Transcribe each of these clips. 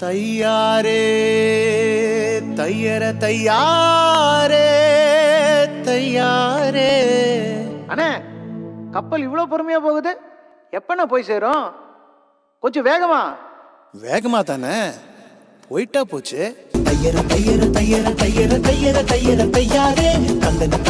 தையாரே தையர தையாரே தையாரே அண்ணே கப்பல் இவ்வளோ பொறுமையா போகுது? எப்பண்ணே போய் சேரும்? கொஞ்சம் வேகமா. வேகமா தானே? போயிட்டா போச்சு. தையர தையர தையர தையர தையர தையர தையாரே தந்தன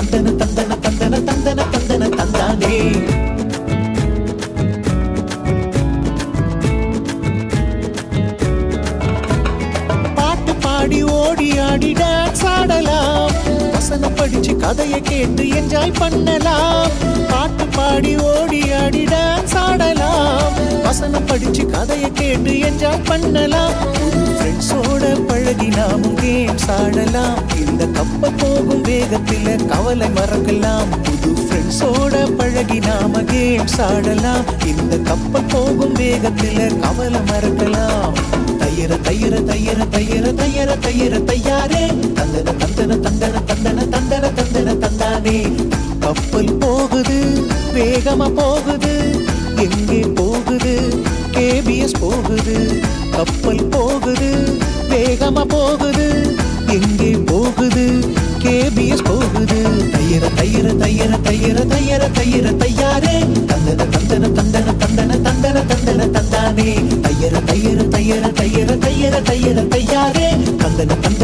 ஆடி டான்ஸ் ஆடலாம் வசனம் படிச்சு கதையை கேட்டு என்ஜாய் பண்ணலாம். பாட்டு பாடி ஓடி ஆடி டான்ஸ் ஆடலாம் வசனம் படிச்சு கதையை கேட்டு என்ஜாய் பண்ணலாம். ஃப்ரெண்ட்ஸோட பழகி நாமும் கேம்ஸ் ஆடலாம் இந்த கப்பல் போகும் வேகத்தில் கவலை மறக்கலாம். புது ஃப்ரெண்ட்ஸோட பழகி நாம கேம்ஸ் ஆடலாம் இந்த கப்பல் போகும் வேகத்தில் கவலை மறக்கலாம். தயிர தயிர தயிர தயிர தயிர தயிர தையாரே தந்தன தந்தன தந்தன தந்தன தந்தன தந்தன தந்தானே கப்பல் போகுது வேகமா போகுது எங்கே போகுது கேபிஎஸ் போகுது கப்பல் போகுது வேகமா போகுது எங்கே போகுது கேபிஎஸ் போகுது தையர தையர தையர தையர தையர தையர தையாரே தந்தன தந்தன தந்தன தந்தன தந்தன தந்தன தந்தானே தையல தையாதே கந்தன தந்த